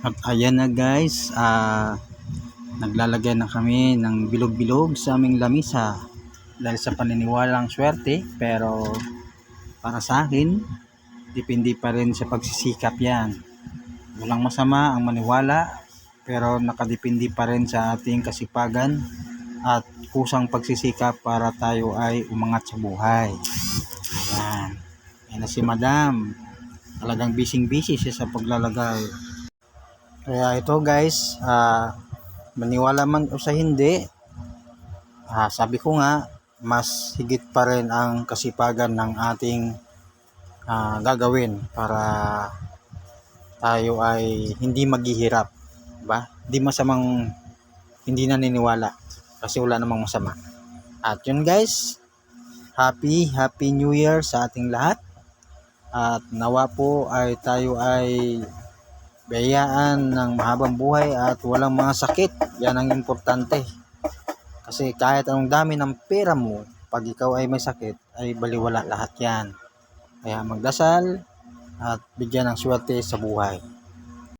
At ayan na guys, ah naglalagay na kami ng bilog-bilog sa aming lamisa. Dahil sa paniniwalang swerte pero para sa akin depende pa rin sa pagsisikap yan. Walang masama ang maniwala pero nakadepende pa rin sa ating kasipagan at kusang pagsisikap para tayo ay umangat sa buhay. Ayan. Yan na si madam. Talagang bising busy siya sa paglalagay kaya ito guys ah maniwala man o sa hindi, ah, sabi ko nga, mas higit pa rin ang kasipagan ng ating ah, gagawin para tayo ay hindi maghihirap. Ba? Hindi masamang hindi naniniwala kasi wala namang masama. At yun guys, happy, happy new year sa ating lahat. At nawa po ay tayo ay biyayaan ng mahabang buhay at walang mga sakit. Yan ang importante. Kasi kahit anong dami ng pera mo, pag ikaw ay may sakit, ay baliwala lahat yan. Kaya magdasal at bigyan ng swerte sa buhay.